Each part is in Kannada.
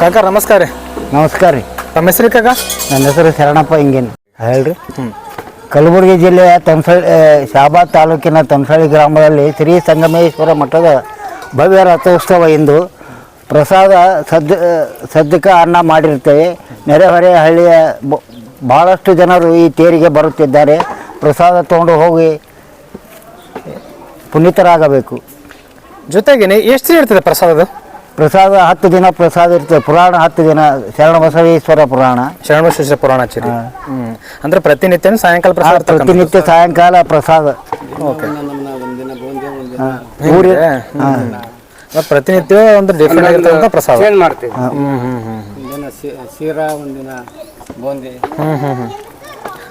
ಕಾಕ ನಮಸ್ಕಾರ ರೀ. ನಮಸ್ಕಾರ ರೀ. ತಮ್ಮ ಹೆಸರು ಕಾಕ? ನನ್ನ ಹೆಸರು ಶರಣಪ್ಪ ಹಿಂಗೇನು. ಹೇಳ್ರಿ. ಕಲಬುರಗಿ ಜಿಲ್ಲೆಯ ತಮಸಳ್ಳಿ ಶಾಬಾದ್ ತಾಲೂಕಿನ ತಮಸಳ್ಳಿ ಗ್ರಾಮದಲ್ಲಿ ಶ್ರೀ ಸಂಗಮೇಶ್ವರ ಮಠದ ಭವ್ಯ ರಥೋತ್ಸವ ಇಂದು ಪ್ರಸಾದ ಸದ್ದು ಸದ್ಯಕ್ಕೆ ಅನ್ನ ಮಾಡಿರ್ತೇವೆ. ನೆರೆಹೊರೆ ಹಳ್ಳಿಯ ಭಾಳಷ್ಟು ಬಹಳಷ್ಟು ಜನರು ಈ ತೇರಿಗೆ ಬರುತ್ತಿದ್ದಾರೆ. ಪ್ರಸಾದ ತಗೊಂಡು ಹೋಗಿ ಪುನೀತರಾಗಬೇಕು. ಜೊತೆಗೇನೆ ಎಷ್ಟು ಇರ್ತದೆ ಪ್ರಸಾದದು ಪ್ರಸಾದ ಹತ್ತು ದಿನ ಪ್ರಸಾದ ಇರ್ತದೆ. ಪುರಾಣ ಹತ್ತು ದಿನ ಶರಣ ಬಸವೇಶ್ವರ ಪುರಾಣ. ಶರಣಬಸವೇಶ್ವರ ಪುರಾಣ ಹಚ್ಚಿರಿ ಹ್ಮ್. ಅಂದ್ರೆ ಪ್ರತಿನಿತ್ಯ ಸಾಯಂಕಾಲ ಪ್ರಸಾದ. ಪ್ರತಿನಿತ್ಯ ಸಾಯಂಕಾಲ ಪ್ರಸಾದ. ಹಾ. ಊರಿ ಪ್ರತಿನಿತ್ಯ ಒಂದು ಡಿಫ್ರೆಂಟ್ ಆಗಿರ್ತಕ್ಕಂಥ ಪ್ರಸಾದ. ಚೇಂಜ್ ಮಾಡ್ತೀವಿ. ಹ್ಮ್ ಹ್ಮ್ ಹ್ಮ್ ಒಂದಿನ ಶಿ- ಶಿರಾ ಒಂದಿನ ಬೂಂದಿ. ಹ್ಮ್ ಹ್ಮ್ ಹ್ಮ್.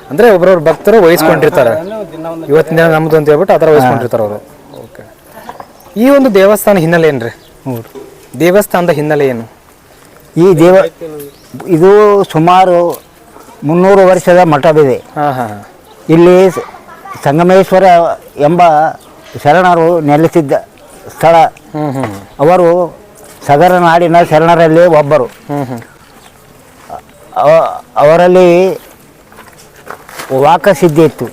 ಅಂದ್ರೆ ಒಬ್ಬರವ್ರ ಭಕ್ತರು ವಹಿಸ್ಕೊಂಡಿರ್ತಾರೆ. ದಿನ ಒಂದು ಇವತ್ತಿನ ದಿನ ನಮ್ದು ಅಂತ ಹೇಳ್ಬಿಟ್ಟು ಆ ಥರ ವಹಿಸ್ಕೊಂಡಿರ್ತಾರೆ ಅವರು. ಓಕೆ. ಈ ಒಂದು ದೇವಸ್ಥಾನ ಹಿನ್ನೆಲೆ ಏನ್ರಿ? ದೇವಸ್ಥಾನದ ಹಿನ್ನೆಲೆ ಏನು? ಈ ದೇವ ಇದು ಸುಮಾರು ಮುನ್ನೂರು ವರ್ಷದ ಮಠವಿದೆ. ಹಾ ಹಾ ಹಾ. ಇಲ್ಲಿ ಸಂಗಮೇಶ್ವರ ಎಂಬ ಶರಣರು ನೆಲೆಸಿದ್ದ ಸ್ಥಳ. ಅವರು ಸದರ ನಾಡಿನ ಶರಣರಲ್ಲಿ ಒಬ್ಬರು. ಅವರಲ್ಲಿ ವಾಕಸಿದ್ಧಿ ಇತ್ತು.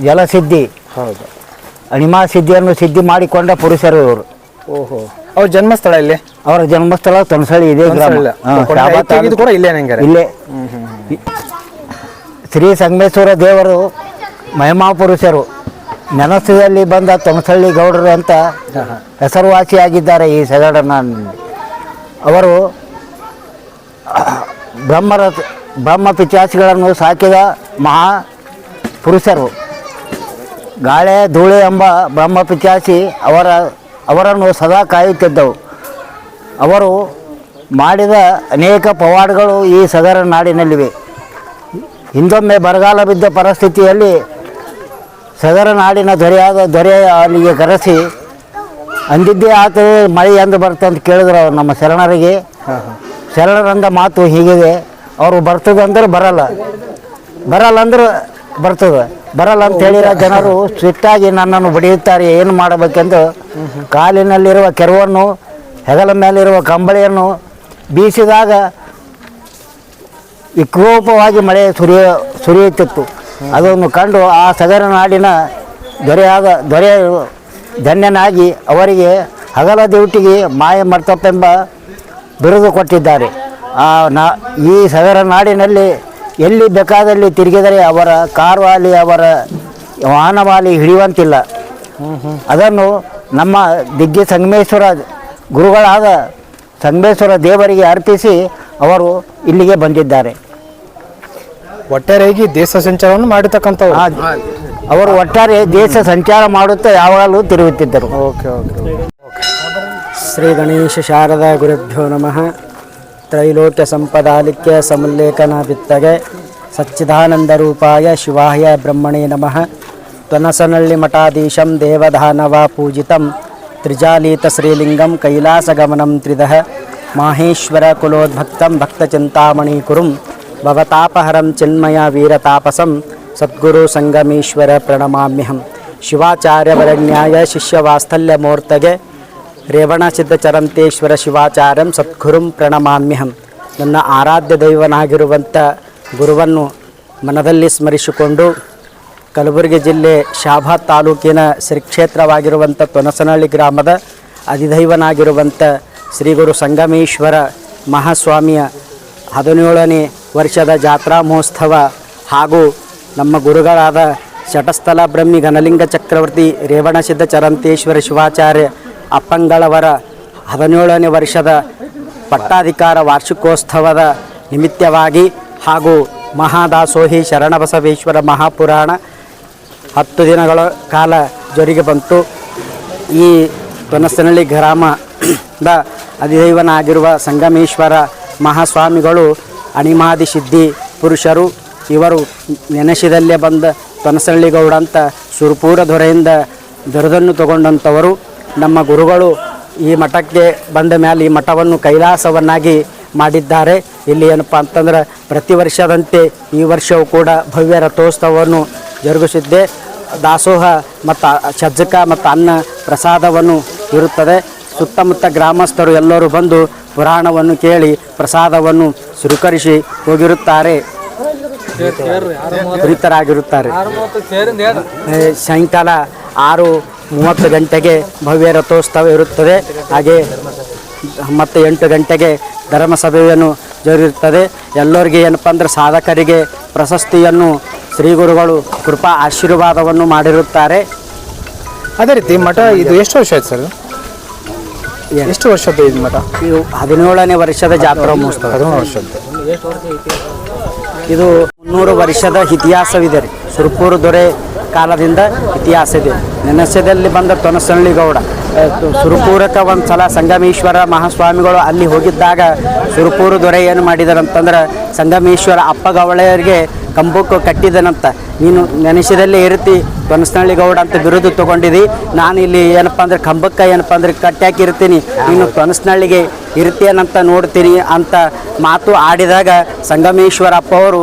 ಜಲಸಿದ್ಧಿ. ಹೌದು. ಅಣಿಮಾ ಸಿದ್ಧಿಯನ್ನು ಸಿದ್ಧಿ ಮಾಡಿಕೊಂಡ ಪುರುಷರು ಇವರು. ಓಹೋ. ಅವ್ರ ಜನ್ಮಸ್ಥಳ ಇಲ್ಲಿ? ಅವರ ಜನ್ಮಸ್ಥಳ ತೊಣಸಳ್ಳಿ ಇದೆ ಗ್ರಾಮ. ತೊಣಸಳ್ಳಿ. ಹಾ, ಕೊಂಡ ಇಲ್ಲೇ ನಂಗೆ ಇಲ್ಲೇ. ಶ್ರೀ ಸಂಗಮೇಶ್ವರ ದೇವರು ಮಹಿಮಾಪುರುಷರು. ನೆನಸಿನಲ್ಲಿ ನೆನಸದಲ್ಲಿ ಬಂದ ತೊಣಸಳ್ಳಿ ಗೌಡರು ಅಂತ ಹೆಸರುವಾಸಿಯಾಗಿದ್ದಾರೆ ಈ ಸಗಡನ ಅವರು ಬ್ರಹ್ಮರ ಬ್ರಹ್ಮ ಪಿಚಾಸಿಗಳನ್ನು ಸಾಕಿದ ಮಹಾ ಪುರುಷರು. ಗಾಳೆ ಧೂಳೆ ಎಂಬ ಬ್ರಹ್ಮ ಪಿಚಾಸಿ ಅವರ ಅವರನ್ನು ಸದಾ ಕಾಯುತ್ತಿದ್ದವು. ಅವರು ಮಾಡಿದ ಅನೇಕ ಪವಾಡಗಳು ಈ ಸದರ ನಾಡಿನಲ್ಲಿವೆ. ಹಿಂದೊಮ್ಮೆ ಬರಗಾಲ ಬಿದ್ದ ಪರಿಸ್ಥಿತಿಯಲ್ಲಿ ಸದರ ನಾಡಿನ ದೊರೆಯಾದ ದೊರೆ ಅಲ್ಲಿಗೆ ಕರೆಸಿ ಅಂದಿದ್ದೇ ಆತ ಮಳೆ ಎಂದು ಬರ್ತಂತ ಕೇಳಿದ್ರು ಅವರು ನಮ್ಮ ಶರಣರಿಗೆ. ಶರಣರಂದ ಮಾತು ಹೀಗಿದೆ. ಅವರು ಬರ್ತದಂದ್ರೆ ಬರಲ್ಲ. ಬರಲ್ಲ ಅಂದ್ರೆ ಬರ್ತದೆ. ಬರಲ್ಲ ಅಂತ ಹೇಳಿರೋ ಜನರು ಸ್ವಿಟ್ಟಾಗಿ ನನ್ನನ್ನು ಬಡಿಯುತ್ತಾರೆ ಏನು ಮಾಡಬೇಕೆಂದು ಕಾಲಿನಲ್ಲಿರುವ ಕೆರವನ್ನು ಹೆಗಲ ಮೇಲಿರುವ ಕಂಬಳಿಯನ್ನು ಬೀಸಿದಾಗ ವಿಕೋಪವಾಗಿ ಮಳೆ ಸುರಿಯ ಸುರಿಯುತ್ತಿತ್ತು. ಅದನ್ನು ಕಂಡು ಆ ಸದರ ನಾಡಿನ ದೊರೆಯಾದ ದೊರೆ ಧನ್ಯನಾಗಿ ಅವರಿಗೆ ಹಗಲ ದೇವಟಿಗೆ ಮಾಯ ಮರ್ತಪ್ಪೆಂಬ ಬಿರುದು ಕೊಟ್ಟಿದ್ದಾರೆ. ಆ ನಾ ಈ ಸದರ ನಾಡಿನಲ್ಲಿ ಎಲ್ಲಿ ಬೇಕಾದಲ್ಲಿ ತಿರುಗಿದರೆ ಅವರ ಕಾರುವಾಲಿ ಅವರ ವಾಹನವಾಲಿ ಹಿಡಿಯುವಂತಿಲ್ಲ. ಅದನ್ನು ನಮ್ಮ ದಿಗ್ಗಿ ಸಂಗಮೇಶ್ವರ ಗುರುಗಳಾದ ಸಂಗಮೇಶ್ವರ ದೇವರಿಗೆ ಅರ್ಪಿಸಿ ಅವರು ಇಲ್ಲಿಗೆ ಬಂದಿದ್ದಾರೆ. ಒಟ್ಟಾರೆಯಾಗಿ ದೇಶ ಸಂಚಾರವನ್ನು ಮಾಡತಕ್ಕಂಥ ಆ, ಅವರು ಒಟ್ಟಾರೆ ದೇಶ ಸಂಚಾರ ಮಾಡುತ್ತಾ ಯಾವಾಗಲೂ ತಿರುಗುತ್ತಿದ್ದರು. Okay okay. ಶ್ರೀ ಗಣೇಶ ಶಾರದಾ ಗುರುಭ್ಯೋ ನಮಃ. त्रैलोक्य संपदालिक्य समुल्लेखन वित्तगे सच्चिदानन्दरूपाय शिवाय ब्रह्मणे नमः त्वनसनल्लिमठाधीशं देवधानवा पूजितं त्रिजालीतश्रीलिङ्गं कैलासगमनं त्रिदः माहेश्वरकुलोद्भक्तं भक्तचिन्तामणिकुरुं भवतापहरं चिन्मया वीरतापसं सद्गुरुसङ्गमीश्वर प्रणमाम्यहं शिवाचार्यवरण्याय शिष्यवात्सल्यमूर्तये ರೇವಣಸಿದ್ಧಚರಂತೇಶ್ವರ ಶಿವಾಚಾರ್ಯಂ ಸದ್ಗುರುಂ ಪ್ರಣಮಾಮ್ಯಹಂ. ನನ್ನ ಆರಾಧ್ಯ ದೈವನಾಗಿರುವಂಥ ಗುರುವನ್ನು ಮನದಲ್ಲಿ ಸ್ಮರಿಸಿಕೊಂಡು ಕಲಬುರಗಿ ಜಿಲ್ಲೆ ಶಾಭಾ ತಾಲೂಕಿನ ಶ್ರೀಕ್ಷೇತ್ರವಾಗಿರುವಂಥ ತೊನಸನಹಳ್ಳಿ ಗ್ರಾಮದ ಅಧಿದೈವನಾಗಿರುವಂಥ ಶ್ರೀ ಗುರು ಸಂಗಮೇಶ್ವರ ಮಹಾಸ್ವಾಮಿಯ ಹದಿನೇಳನೇ ವರ್ಷದ ಜಾತ್ರಾ ಮಹೋತ್ಸವ ಹಾಗೂ ನಮ್ಮ ಗುರುಗಳಾದ ಶಟಸ್ಥಲ ಬ್ರಹ್ಮಿ ಘನಲಿಂಗ ಚಕ್ರವರ್ತಿ ರೇವಣಸಿದ್ಧ ಚರಂತೇಶ್ವರ ಶಿವಾಚಾರ್ಯ ಅಪ್ಪಂಗಳವರ ಹದಿನೇಳನೇ ವರ್ಷದ ಪಟ್ಟಾಧಿಕಾರ ವಾರ್ಷಿಕೋತ್ಸವದ ನಿಮಿತ್ತವಾಗಿ ಹಾಗೂ ಮಹಾದಾಸೋಹಿ ಶರಣಬಸವೇಶ್ವರ ಮಹಾಪುರಾಣ ಹತ್ತು ದಿನಗಳ ಕಾಲ ಜೊರಿಗೆ ಬಂತು. ಈ ತೊನಸನಹಳ್ಳಿ ಗ್ರಾಮದ ಅಧಿದೈವನಾಗಿರುವ ಸಂಗಮೇಶ್ವರ ಮಹಾಸ್ವಾಮಿಗಳು ಅಣಿಮಾದಿ ಸಿದ್ಧಿ ಪುರುಷರು, ಇವರು ನೆನೆಸಿದಲ್ಲೇ ಬಂದ ತೊನಸನಹಳ್ಳಿ ಗೌಡ ಅಂತ ಸುರಪೂರ ದೊರೆಯಿಂದ ಬಿರುದನ್ನು ತಗೊಂಡಂಥವರು. ನಮ್ಮ ಗುರುಗಳು ಈ ಮಠಕ್ಕೆ ಬಂದ ಮೇಲೆ ಈ ಮಠವನ್ನು ಕೈಲಾಸವನ್ನಾಗಿ ಮಾಡಿದ್ದಾರೆ. ಇಲ್ಲಿ ಏನಪ್ಪ ಅಂತಂದ್ರೆ ಪ್ರತಿ ವರ್ಷದಂತೆ ಈ ವರ್ಷವೂ ಕೂಡ ಭವ್ಯ ರಥೋತ್ಸವವನ್ನು ಜರುಗಿಸಿದ್ದೆ. ದಾಸೋಹ ಮತ್ತು ಸಜ್ಜಕ ಮತ್ತು ಅನ್ನ ಪ್ರಸಾದವನ್ನು ಇರುತ್ತದೆ. ಸುತ್ತಮುತ್ತ ಗ್ರಾಮಸ್ಥರು ಎಲ್ಲರೂ ಬಂದು ಪುರಾಣವನ್ನು ಕೇಳಿ ಪ್ರಸಾದವನ್ನು ಸ್ವೀಕರಿಸಿ ಹೋಗಿರುತ್ತಾರೆ. ಪ್ರೀತರಾಗಿರುತ್ತಾರೆ. ಸಾಯಂಕಾಲ ಆರು ಮೂವತ್ತು ಗಂಟೆಗೆ ಭವ್ಯ ರಥೋತ್ಸವ ಇರುತ್ತದೆ. ಹಾಗೆ ಮತ್ತು ಎಂಟು ಗಂಟೆಗೆ ಧರ್ಮಸಭೆಯನ್ನು ಜರುಗಿರುತ್ತದೆ ಎಲ್ಲರಿಗೆ ಏನಪ್ಪ ಅಂದ್ರೆ ಸಾಧಕರಿಗೆ ಪ್ರಶಸ್ತಿಯನ್ನು ಶ್ರೀ ಗುರುಗಳು ಕೃಪಾ ಆಶೀರ್ವಾದವನ್ನು ಮಾಡಿರುತ್ತಾರೆ. ಅದೇ ರೀತಿ ಮಠ ಇದು ಎಷ್ಟು ವರ್ಷ ಆಯ್ತು ಸರ್? ಎಷ್ಟು ವರ್ಷದ್ದು ಇದು ಮಠ? ಇದು ಹದಿನೇಳನೇ ವರ್ಷದ ಜಾತ್ರಾ ಮಹೋತ್ಸವ. ಹದಿನೇಳು ವರ್ಷದ್ದು. ಇದು ಮುನ್ನೂರು ವರ್ಷದ ಇತಿಹಾಸವಿದೆ ರೀ. ಸುರಪೂರು ದೊರೆ ಕಾಲದಿಂದ ಇತಿಹಾಸ ಇದೆ. ನೆನಸದಲ್ಲಿ ಬಂದ ತೊನಸಳ್ಳಿಗೌಡ ಸುರಪೂರಕ್ಕೆ ಒಂದು ಸಲ ಸಂಗಮೇಶ್ವರ ಮಹಾಸ್ವಾಮಿಗಳು ಅಲ್ಲಿ ಹೋಗಿದ್ದಾಗ ಸುರಪೂರು ದೊರೆ ಏನು ಮಾಡಿದಾರಂತಂದ್ರೆ, ಸಂಗಮೇಶ್ವರ ಅಪ್ಪಗವಳೆಯರಿಗೆ ಕಂಬಕ್ಕೆ ಕಟ್ಟಿದನಂತ. ನೀನು ನೆನಸದಲ್ಲಿ ಇರುತ್ತಿ ತೊನಸನಳ್ಳಿ ಗೌಡ ಅಂತ ಬಿರುದು ತೊಗೊಂಡಿದ್ದಿ ನಾನು ಇಲ್ಲಿ ಏನಪ್ಪ ಅಂದ್ರೆ ಕಂಬಕ್ಕೆ ಏನಪ್ಪ ಅಂದ್ರೆ ಕಟ್ಟಾಕಿರ್ತೀನಿ. ನೀನು ತೊನಸನಳ್ಳಿಗೆ ಇರ್ತೀಯನಂತ ನೋಡ್ತೀನಿ ಅಂತ ಮಾತು ಆಡಿದಾಗ ಸಂಗಮೇಶ್ವರ ಅಪ್ಪ ಅವರು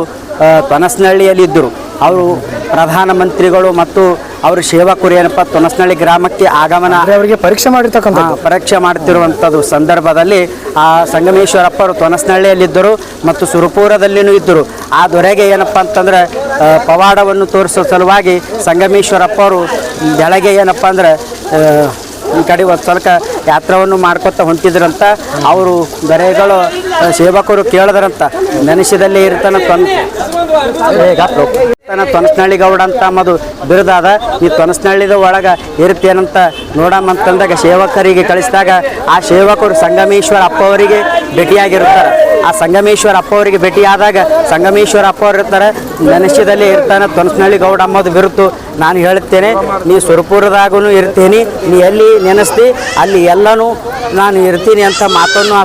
ತೊನಸನಹಳ್ಳಿಯಲ್ಲಿ ಇದ್ದರು ಅವರು ಪ್ರಧಾನಮಂತ್ರಿಗಳು ಮತ್ತು ಅವರು ಸೇವಕರು ಏನಪ್ಪ ತೊನಸನಹಳ್ಳಿ ಗ್ರಾಮಕ್ಕೆ ಆಗಮನ ಅವರಿಗೆ ಪರೀಕ್ಷೆ ಮಾಡಿರ್ತಕ್ಕಂಥ ಪರೀಕ್ಷೆ ಮಾಡ್ತಿರುವಂಥದ್ದು ಸಂದರ್ಭದಲ್ಲಿ ಆ ಸಂಗಮೇಶ್ವರಪ್ಪ ಅವರು ತೊನಸನಹಳ್ಳಿಯಲ್ಲಿದ್ದರು ಮತ್ತು ಸುರಪುರದಲ್ಲಿಯೂ ಇದ್ದರು. ಆ ದೊರೆಗೆ ಏನಪ್ಪ ಅಂತಂದ್ರೆ ಪವಾಡವನ್ನು ತೋರಿಸೋ ಸಲುವಾಗಿ ಸಂಗಮೇಶ್ವರಪ್ಪ ಅವರು ಬೆಳಗ್ಗೆ ಏನಪ್ಪ ಅಂದ್ರೆ ಈ ಕಡೆ ಒಂದು ಸ್ವಲ್ಪ ಯಾತ್ರವನ್ನು ಮಾಡ್ಕೊತ ಹೊಂಟಿದ್ರಂತ. ಅವರು ದೊರೆಗಳು ಸೇವಕರು ಕೇಳಿದ್ರಂತ. ನೆನೆಸಿದಲ್ಲಿ ಇರ್ತಾನೆ ತೊನ್ ತನ ತೊನಸ್ನಳ್ಳಿ ಗೌಡ ಅಂತ ಅನ್ನೋದು ಬಿರುದಾದ. ಈ ತೊನಸ್ನಳ್ಳಿದ ಒಳಗೆ ಇರ್ತೇನಂತ ನೋಡಮ್ಮಂತಂದಾಗ ಸೇವಕರಿಗೆ ಕಳಿಸಿದಾಗ ಆ ಸೇವಕರು ಸಂಗಮೇಶ್ವರ ಅಪ್ಪ ಅವರಿಗೆ ಭೇಟಿಯಾಗಿರ್ತಾರೆ ಆ ಸಂಗಮೇಶ್ವರ ಅಪ್ಪವರಿಗೆ ಭೇಟಿಯಾದಾಗ ಸಂಗಮೇಶ್ವರ ಅಪ್ಪ ಅವರು ಇರ್ತಾರೆ. ನೆನಸಿದಲ್ಲಿ ಇರ್ತಾನೆ ತೊನಸ್ನಳ್ಳಿ ಗೌಡ ಅಮ್ಮದು ಬಿರುತು. ನಾನು ಹೇಳುತ್ತೇನೆ, ನೀ ಸುರಪುರದಾಗೂ ಇರ್ತೀನಿ. ನೀ ಎಲ್ಲಿ ನೆನೆಸ್ತಿ, ಅಲ್ಲಿ ಎಲ್ಲನೂ ನಾನು ಇರ್ತೀನಿ ಅಂತ ಮಾತನ್ನು ಆ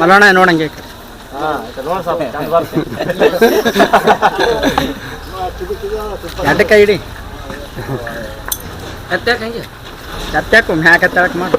ತಿಳಿಸಿರುತ್ತಾರೆ ಇಡಿ ನೋಡಂಗೆ ಇಡಿ? ಎತ್ತಾಕ ಮ್ಯಾಕ ಎತ್ತಾಕ ಮಾಡಿ.